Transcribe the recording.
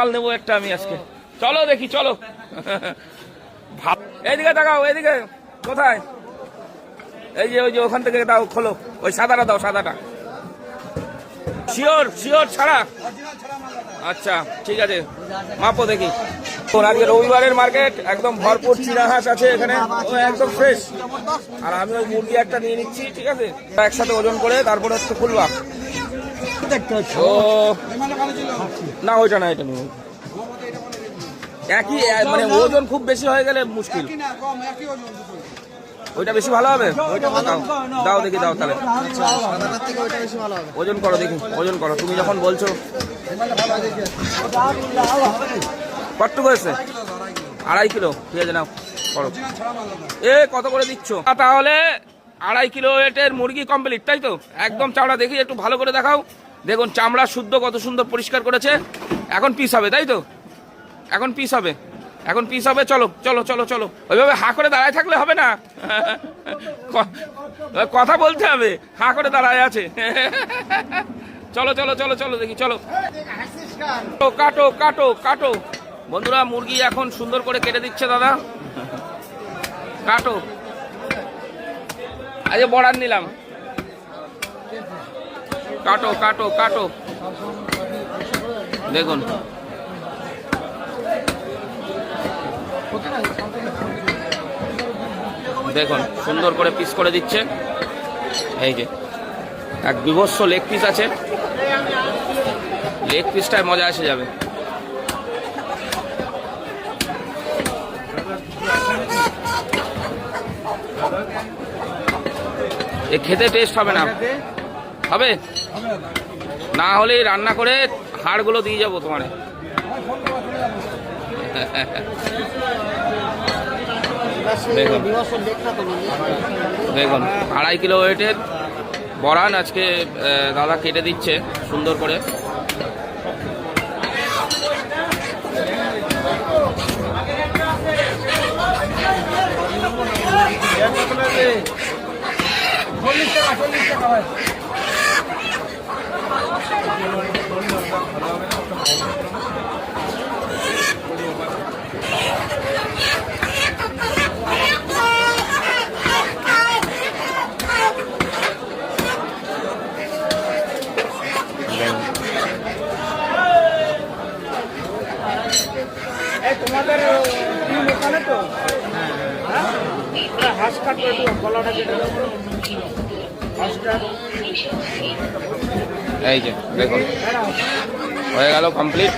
মাল নেব একটা আমি আজকে। চলো দেখি, চলো। এইদিকে দেখাও এইদিকে। কোথায়? এই যে, ওই যে ওখান থেকে দাও, খোলো। ওই সাদাটা দাও, সাদাটা। শিওর শিওর ছাড়া। আচ্ছা ঠিক আছে। মাপো দেখি। তোর আজকে রবিবারের মার্কেট, একদম ভরপুর চিনা হাঁস আছে এখানে। একদম ফ্রেশ আর আমি ওই মুরগি একটা নিয়ে নিচ্ছি, ঠিক আছে? একসাথে ওজন করে, তারপরে হচ্ছে খুলবা। না, ওইটা না, এটা নিয়ে। একই মানে ওজন খুব বেশি হয়ে গেলে মুশকিল। ওইটা বেশি ভালো হবে? দাও দেখি, দাও তাহলে। ওজন করো দেখি, ওজন করো। তুমি যখন বলছো। কতটুকু হয়েছে? আড়াই কিলো। ঠিক আছে, নাও, করো। এ, কত করে দিচ্ছ? তাহলে আড়াই কিলো ওয়েটের মুরগি কমপ্লিট তাই তো? একদম চামড়া দেখি একটু ভালো করে দেখাও। দেখুন চামড়া শুদ্ধ কত সুন্দর পরিষ্কার করেছে। এখন পিস হবে তাই তো? এখন পিস হবে। এখন পিস হবে চলো চলো চলো চলো। ওইভাবে হা করে দাঁড়ায় থাকলে হবে না? কথা বলতে হবে হা করে দাঁড়ায় আছে। চলো চলো চলো চলো দেখি চলো। কাটো, কাটো কাটো। বন্ধুরা মুরগি এখন সুন্দর করে কেটে দিচ্ছে দাদা। কাটো। আজ বড়ার নিলাম। কাটো কাটো কাটো। দেখুন। দেখুন, সুন্দর করে পিস করে দিচ্ছে। এই যে, এক বিভৎস লেগ পিস আছে। লেগ পিসটায় মজা এসে যাবে। এ খেতে টেস্ট হবে না। হবে? না হলে রান্না করে হাড়গুলো দিয়ে যাব তোমার। দেখুন আড়াই কিলো ওয়েটের বরান আজকে দাদা কেটে দিচ্ছে সুন্দর করে। তোমাদের টিম ওখানে তো? হ্যাঁ। হাঁস কাটবে একটু গলাটা কেটে এই যে হয়ে গেল কমপ্লিট